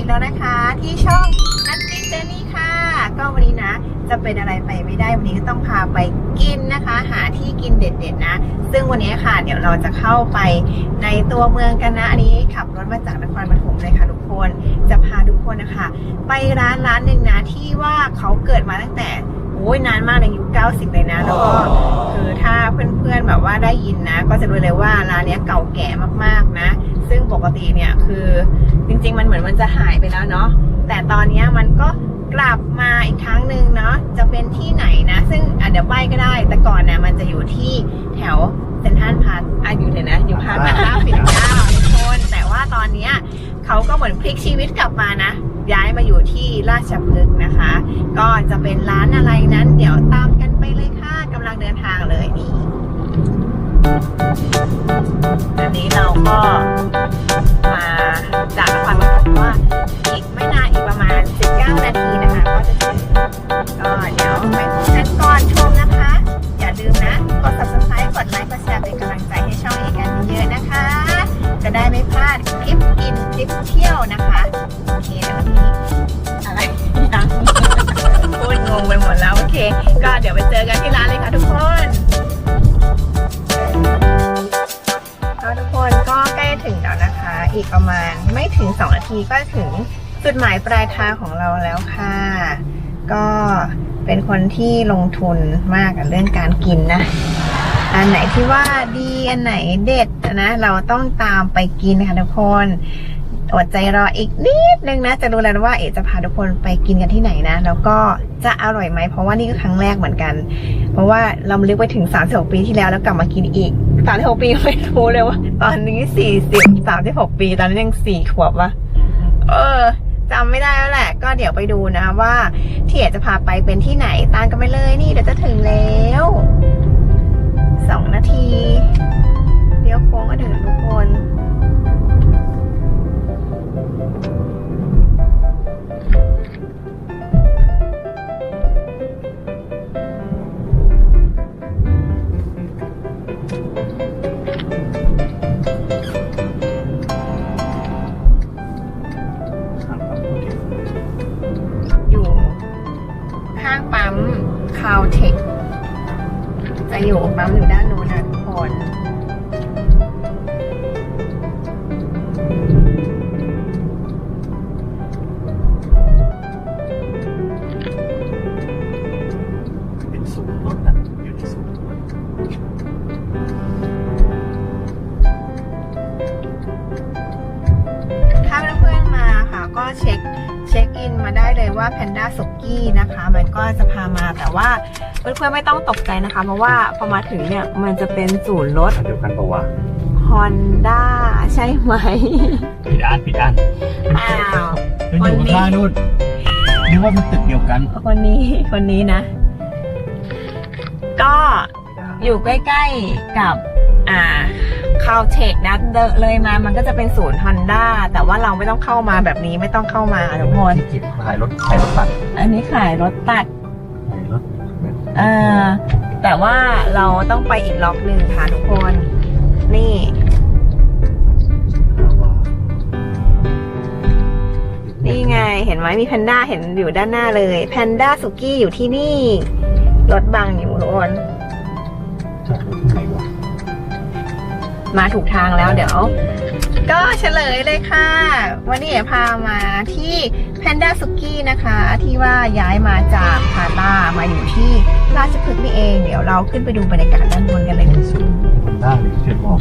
องเอกแล้วนะคะ ที่ช่องนัตตี้เจนี่ค่ะ ก็วันนี้นะ จะเป็นอะไรไปไม่ได้วันนี้ก็ต้องพาไปกินนะคะ หาที่กินเด็ดๆนะ ซึ่งวันนี้ค่ะ เดี๋ยวเราจะเข้าไปในตัวเมืองกันนะ อันนี้ขับรถมาจากนครปฐมเลยค่ะทุกคน จะพาทุกคนนะคะ ไปร้านร้านหนึ่งนะที่ว่าเขาเกิดมาตั้งแต่ โอ้ยนานมากในยุค90 เลยนะ แล้วก็คือถ้าเพื่อนๆแบบว่าได้ยินนะ ก็จะรู้เลยว่าร้านเนี้ยเก่าแก่มากๆนะ ซึ่งปกติเนี่ยคือจริงๆ มันเหมือนมันจะหายไปแล้วเนาะแต่ตอนนี้มันก็กลับมาอีกครั้งหนึ่งเนาะจะเป็นที่ไหนนะ ซึ่งอะเดี๋ยวใบก็ได้แต่ก่อนเนี่ยมันจะอยู่ที่แถว เหมือนพลิกชีวิตกลับมานะ ย้ายมาอยู่ที่ราชพฤกษ์นะคะ ก็จะเป็นร้านอะไรนั้น เดี๋ยวตามกันไปเลยค่ะกำลังเดินทางเลยนี่อันนี้เราก็มาจากนครปฐมว่าอีกไม่นานอีกประมาณ 19 นาทีนะคะ ก็จะถึงก็เดี๋ยวไปพบกันก่อนชมนะคะ อย่าลืมนะ กด subscribe กดไลค์กดแชร์เป็นกำลัง กินคลิปเที่ยวนะคะ โอเคแล้ววันนี้อะไรยังพูดงงไปหมดแล้ว โอเค ก็เดี๋ยวไปเจอกันที่ร้านเลยค่ะทุกคนก็ทุกคนก็ใกล้ถึงแล้วนะคะ อีกประมาณไม่ถึง 2 นาทีก็ถึงจุดหมายปลายทางของเราแล้วค่ะ ก็เป็นคนที่ลงทุนมากกับเรื่องการกินนะอันไหนที่ว่าดีอันไหนเด็ดนะ เราต้องตามไปกินค่ะทุกคน อดใจรออีกนิดนึงนะ จะรู้แล้วว่าเอ๋จะพาทุกคนไปกินกันที่ไหนนะ แล้วก็จะอร่อยไหม เพราะว่านี่ก็ครั้งแรกเหมือนกัน เพราะว่าเราลึกไปถึง 36 ปีที่แล้วแล้วกลับมากินอีก 36 ปีไม่รู้เลยว่า ตอนนี้ 40 36 ปี ตอนนั้นยัง 4 ขวบวะเออจำไม่ได้แล้วแหละ ก็เดี๋ยวไปดูนะว่าที่เอ๋จะพาไปเป็นที่ไหน ตามกันไปเลยนี่เดี๋ยวจะถึงแล้วสองนาทีเลี้ยวโค้งก็ถึงทุกคน แพนด้าสุกี้นะคะ มันก็จะพามาแต่ว่าเพื่อนๆไม่ต้องตกใจนะคะ เพราะว่าพอมาถึงเนี่ยมันจะเป็นศูนย์รถเดียวกันปะวะ Honda ใช่ไหมผิดอันผิดอันอ้าวมันอยู่ข้างๆนู่นนึกว่ามันตึกเดียวกันคนนี้คนนี้นะ ก็อยู่ใกล้ๆกับอ่า คาวเทคนะเดินเลยมามันก็จะเป็นศูนย์ Honda แต่ว่าเราไม่ต้องเข้ามาแบบนี้ไม่ต้องเข้ามาทุกคนที่เก็บขายรถขายรถตัดอันนี้ขายรถตัดขายรถเออแต่ว่าเราต้องไปอีกล็อกหนึ่งค่ะทุกคน นี่นี่ไงเห็นไหมมีแพนด้าเห็นอยู่ด้านหน้าเลยแพนด้าสุกี้อยู่ที่นี่ รถบังอยู่ทุกคนจอดรถที่ไหนวะ มาถูกทางแล้วเดี๋ยว ก็เฉลยเลยค่ะ วันนี้เอ๋พามาที่แพนด้าสุกี้นะคะ ที่ว่าย้ายมาจากพาต้ามาอยู่ที่ราชพฤกษ์นี่เอง เดี๋ยวเราขึ้นไปดูบรรยากาศด้านบนกันเลยคนได้เลยเชื่ออก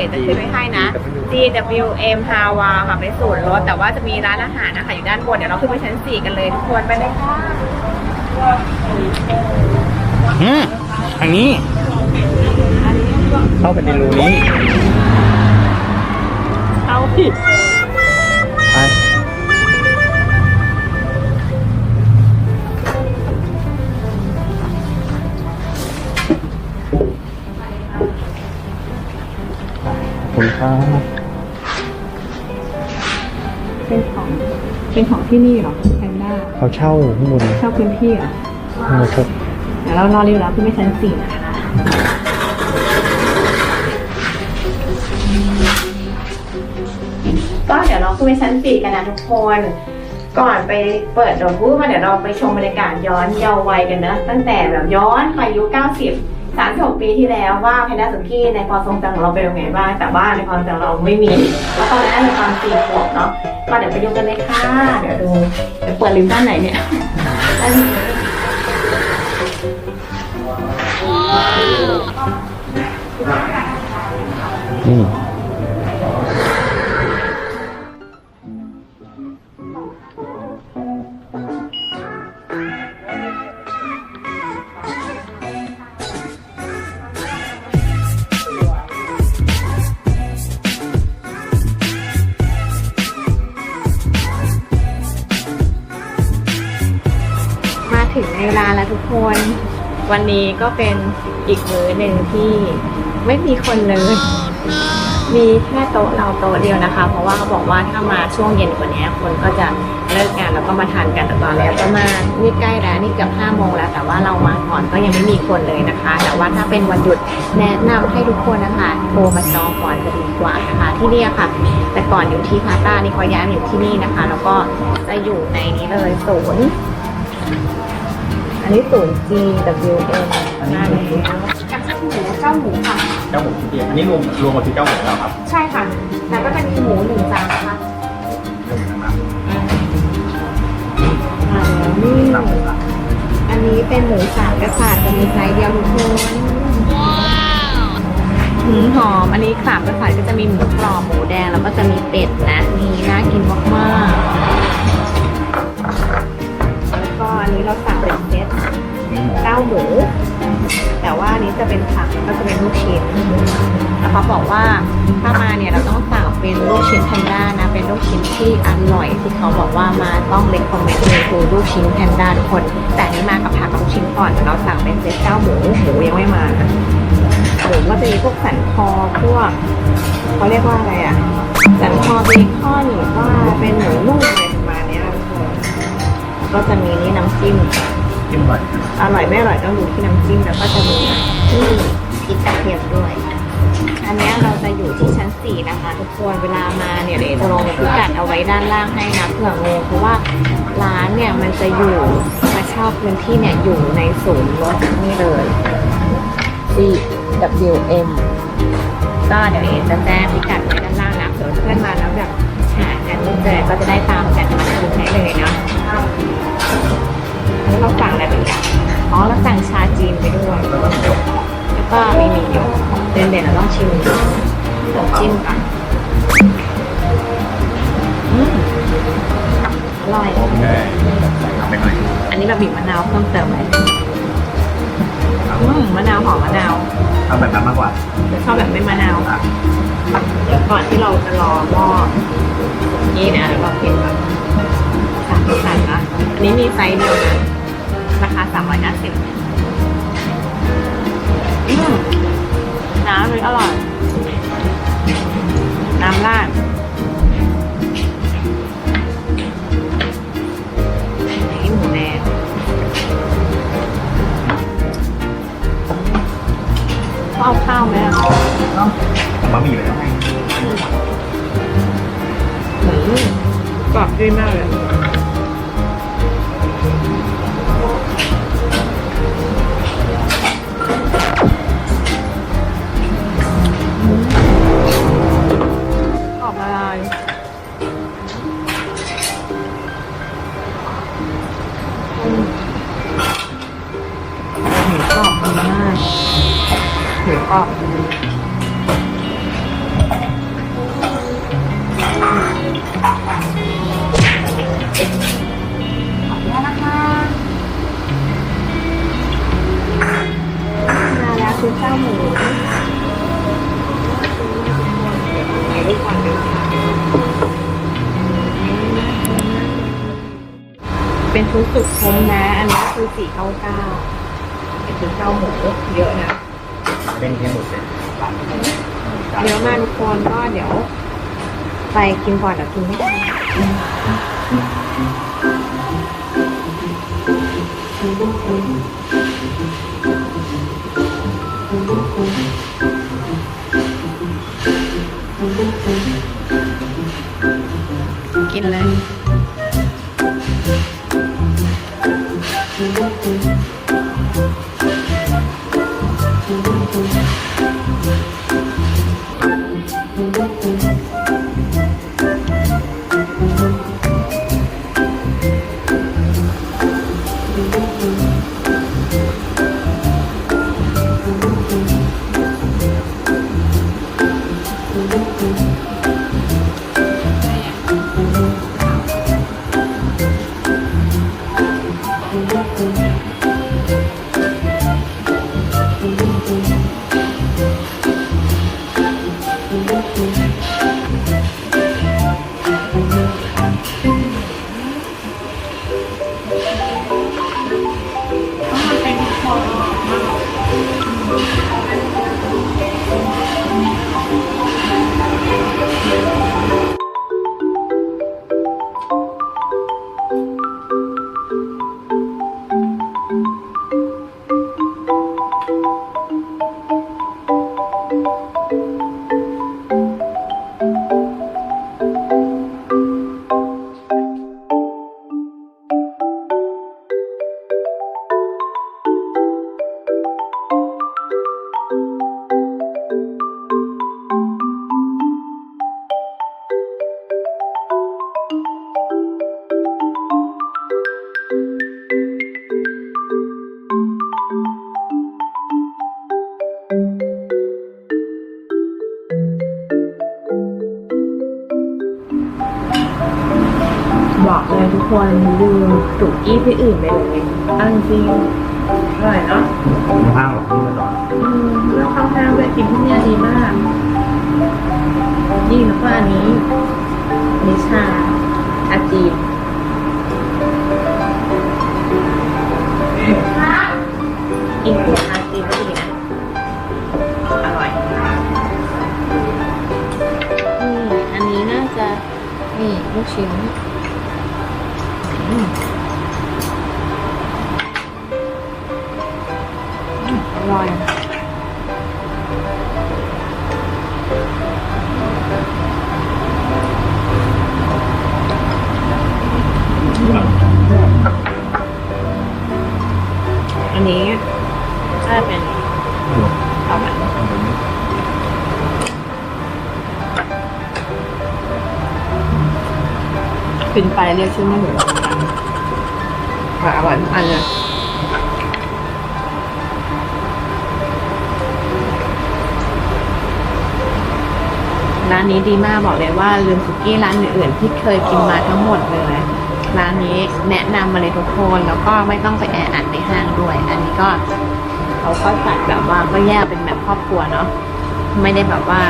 านะเดี๋ยวจะขึ้นไว้ให้นะ GWM ฮาวาค่ะเป็นศูนย์รถ แต่ว่าจะมีร้านอาหารนะคะอยู่ด้านบน เดี๋ยวเราขึ้นไปชั้น 4 กันเลยทุกคนไปเลยค่ะอืมทางนี้ เข้าไปในรูนี้ เอาผิด คุณครับเป็นของเป็นของที่นี่เหรอแพนด้าเขาเช่าข้างบนเช่าพื้นที่เหรอโอเคเดี๋ยวเรารอรีวิวแล้วพี่นไปชั้นสี่นะคะก็เดี๋ยวเราขึ้นไปชั้นสี่กันนะทุกคน ก่อนไปเปิดดอกบู๊มาเดี๋ยวเราไปชมบรรยากาศย้อนเยาว์วัยกันนะ ตั้งแต่แบบย้อนไปยุค 90 สามสองปีที่แล้วว่าแพนด้าสุกี้ในความทรงจำของเราเป็นยังไงบ้างแต่ว่าในความทรงจำเราไม่มีแล้วตอนนั้นในความสี่ขวบเนาะมาเดี๋ยวไปดูกันเลยค่ะ เดี๋ยวดูเดี๋ยวเปิดลิมด้านไหนเนี่ยด้านนี้อืม ถึงในเวลาแล้วทุกคน วันนี้ก็เป็นอีกมื้อหนึ่งที่ไม่มีคนเลย มีแค่โต๊ะเราโต๊ะเดียวนะคะ เพราะว่าเขาบอกว่าถ้ามาช่วงเย็นกว่านี้คนก็จะเลิกงานแล้วก็มาทานกันแต่ตอนนี้ประมาณนี่ใกล้แล้วนี่เกือบห้าโมงแล้ว แต่ว่าเรามาก่อนก็ยังไม่มีคนเลยนะคะ แต่ว่าถ้าเป็นวันหยุดแนะนำให้ทุกคนนะคะโทรมาจองก่อนจะดีกว่านะคะ ที่นี่ค่ะ แต่ก่อนอยู่ที่พาต้านี่เขาย้ายมาอยู่ที่นี่นะคะ แล้วก็จะอยู่ในนี้เลยศูนย์ อันนี้ศูนย์ G W M อันนี้นั่นเองกับหมูเจ้าหมูค่ะ เจ้าหมูเดียวอันนี้รวมรวมกับที่เจ้าหมูแล้วครับใช่ค่ะแล้วก็จะมีหมูหนึ่งจานนะคะเจ้าหมูน้ำมันอ่านี่น้ำมันอันนี้เป็นหมูสามกษัตริย์จะมีไซส์เดียวทุกคนหมูหอม อันนี้สามกษัตริย์ก็จะมีหมูกรอบหมูแดงแล้วก็จะมีเป็ดนะนี่น่ากินมากๆแล้ อันนี้เราสั่งเป็นเซตเก้าหมูแต่ว่าอันนี้จะเป็นผักก็จะเป็นลูกชิ้นแล้วเขาบอกว่าถ้ามาเนี่ยเราต้องสั่งเป็นลูกชิ้นแพนด้านะเป็นลูกชิ้นที่อร่อยที่เขาบอกว่ามาต้องเล็กคอมเมนต์เลยคือลูกชิ้นแพนด้าทุกคน แต่นี้มากับผักกับลูกชิ้นก่อนเราสั่งเป็นเซตเก้าหมูหมูยังไม่มาหมูก็จะมีพวกสันคอพวกเขาเรียกว่าอะไรอะสันคอเบคอนหรือว่าเป็นหมูนุ่ม ก็จะมีนี่น้ำจิ้มจิ้มก่อนอร่อยไม่อร่อยต้องดูที่น้ำจิ้มแล้วก็จะมีที่พริกกระเทียมด้วย อันเนี้ยเราจะอยู่ที่ชั้น4นะคะทุกคนเวลามาเนี่ยเดี๋ยวจะลงพิกัดเอาไว้ด้านล่างให้นะเผื่องงเพราะว่าร้านเนี่ยมันจะอยู่มาเช่าพื้นที่เนี่ยอยู่ในศูนย์รถนี่เลย C W M ก็เดี๋ยวเอจะแจ้งพิกัดไว้ด้านล่างนะเผื่อเพื่อนมาแล้วแบบหากันไม่เจอก็จะได้ตามกันมาดูได้เลยเนาะแล้ว เราสั่งอะไรไปอีกอะอ๋อเราสั่งชาจีนไปด้วย แล้วก็มีหมีหยกเด่นเด่นๆเราต้องชิมน้ำจิ้มก่อนอืมอร่อยโอเคทำไปหน่อยอันนี้แบบบีบมะนาวเพิ่มเติมไหมอืมมะนาวหอมมะนาวทำแบบนั้นมากกว่าชอบแบบไม่มะนาวอะเดี๋ยวก่อนที่เราจะรอหม้อนี่นะเดี๋ยวเราเก็บก่อนสั่งสั่งนะอันนี้มีไซส์เดียวนะ ราคาสามร้อยห้าสิบน้ำเลยอร่อย น้ำราด อบแล้วนะคะมาแล้วคือข้าวหมูถ่ายรูปก่อนเลยค่ะเป็นชุดสุดคุ้มนะ อันนี้คือสี่เก้าเก้าเป็นชุดข้าหมูเยอะนะ เป็นแค่หมดเลยร้านเยอะมาทุกคนก็เดี๋ยว ไปกินก่อนเดี๋ยวกินไม่ทันกินเลย บอกเลยทุกคนดูสุกี้ที่อื่นไปเลยเอังจริงอร่อยเนาะไม่ห้างหรอกที่มันนอนอืมแล้วข้าวหน้าด้วยกินที่เนี่ยดีมากนี่แล้วก็อันนี้อันนี้ชาอาจีนกินพวกอาจีนก็ดีนะอร่อยอืมอันนี้น่าจะนี่ลูกชิ้น อร่อยอันนี้ถ้าเป็นเอาแบบกินไปเรียกชื่อไม่ถูกอ อยอร่อยทุกอันเลยร้านนี้ดีมากบอกเลยว่าลืมสุกี้ร้านอื่นๆที่เคยกินมาทั้งหมดเลย ร้านนี้แนะนำมาเลยทุกคนแล้วก็ไม่ต้องไปแออัดในห้างด้วย อันนี้ก็เขาก็จัดแบบว่าก็แยกเป็นแบบครอบครัวเนาะไม่ได้แบบว่า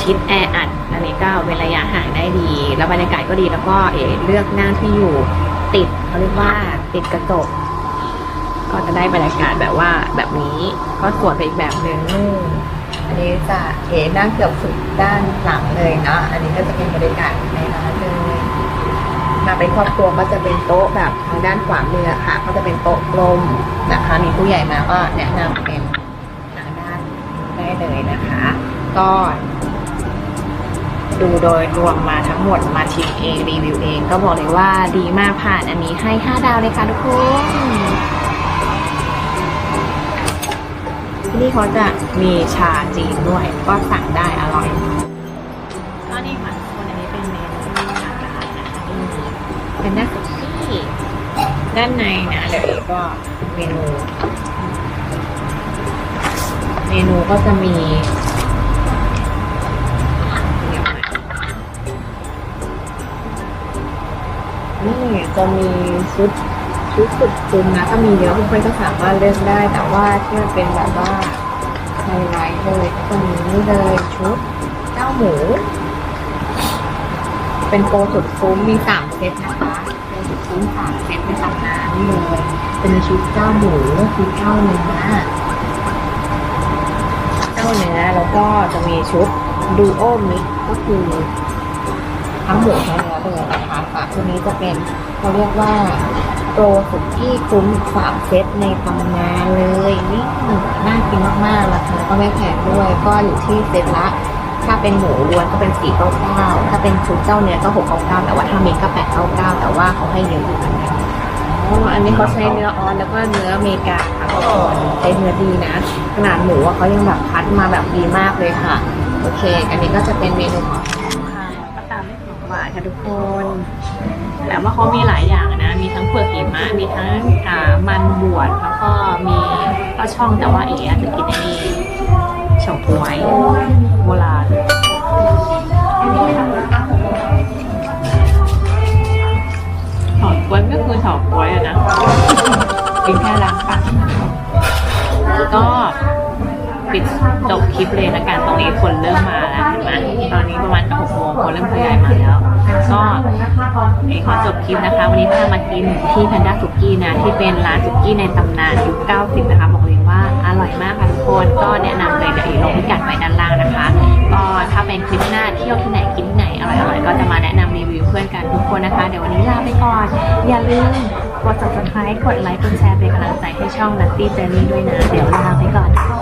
ชิดแออัดอันนี้ก็เว้นระยะห่างได้ดี แล้วบรรยากาศก็ดีแล้วก็เอเลือกนั่งที่อยู่ เขาเรียกว่าติดกระจก ก็จะได้บรรยากาศแบบว่าแบบนี้ก็สวยไปอีกแบบหนึ่งอันนี้จะเอ๋นั่งเกือบสุดด้านหลังเลยเนาะอันนี้ก็จะเป็นบรรยากาศในร้านเลยมาเป็นครอบครัวก็จะเป็นโต๊ะแบบทางด้านขวามือค่ะ ก็จะเป็นโต๊ะกลมนะคะ มีผู้ใหญ่มาก็แนะนำเป็นทางด้านได้เลยนะคะ ก็ ดูโดยรวมมาทั้งหมดมาชิมเองรีวิวเอง ก็บอกเลยว่าดีมากผ่านอันนี้ให้ 5 ดาวเลยค่ะทุกคนที่นี่เขาจะมีชาจีนด้วย ก็สั่งได้อร่อยก็นี่ค่ะทุกคนอันนี้เป็นเมนูทางร้านนะคะเป็นหน้าสุกี้ด้านในนะเดี๋ยวเอกก็เมนู เมนูก็จะมี นี่จะมีชุดชุดสุดคุ้มนะถ้ามีเยอะทุกคนก็สามารถเลือกได้ แต่ว่าที่มันเป็นแบบว่าไฮไลท์เลยก็มีนี่เลยชุดเจ้าหมู เป็นโปรสุดคุ้มมีสามเซตนะคะเป็นสุดคุ้มสามเซตในตำนานนี่เลยเป็นชุดเจ้าหมูชุดเจ้าเนื้อเจ้าเนื้อแล้วก็จะมีชุดดูโอมิกก็คือ ทั้งหมูทั้งเนื้อไปเลยนะคะฝาชุดนี้จะเป็นเขาเรียกว่าโปรสุกี้คุ้มสามเซตในตำนานเลยนี่น่ากินมากๆราคาก็ไม่แพงด้วยก็อยู่ที่เซตละถ้าเป็นหมูล้วนก็เป็น4 9 9ถ้าเป็นชุดเจ้าเนื้อก็6 9 9แต่ว่าถ้ามิกก็8 9 9แต่ว่าเขาให้เยอะอยู่นะคะอ๋ออันนี้เขาใช้เนื้อออนแล้วก็เนื้ออเมริกาค่ะทุกคนใช้เนื้อดีนะ ขนาดหมูอะเขายังแบบคัดมาแบบดีมากเลยค่ะ โอเค อันนี้ก็จะเป็นเมนูของ ค่ะทุกคน แต่ว่าเขามีหลายอย่างนะ มีทั้งเปลือกหิมะ มีทั้งอ่ามันบวชแล้วก็มีก็ช่องแต่ว่าเอ๋อาจจะกินไอ้นี่เฉาก๊วยโบราณเฉาก๊วยก็คือเฉาก๊วยอะนะกินแค่ล้างปากก็ปิดจบคลิปเลยละกันตรงนี้คนเริ่มมาแล้วเห็นไหมตอนนี้ประมาณหกโมงคนเริ่มทยอยมาแล้ว ก็เองขอจบคลิปนะคะ วันนี้พามากินที่แพนด้าสุกี้นะ ที่เป็นร้านสุกี้ในตำนานยุค 90 นะคะ บอกเลยว่าอร่อยมากค่ะทุกคนก็แนะนำเลยเดี๋ยวเองลงพิกัดไว้ด้านล่างนะคะ ก็ถ้าเป็นคลิปหน้าเที่ยวที่ไหนกินไหนอร่อยๆก็จะมาแนะนำรีวิวเพื่อนกันทุกคนนะคะ เดี๋ยววันนี้ลาไปก่อน อย่าลืมกด subscribe กดไลค์กดแชร์เป็นกำลังใจให้ช่อง Nutty Journey ด้วยนะ เดี๋ยวลาไปก่อนทุกคน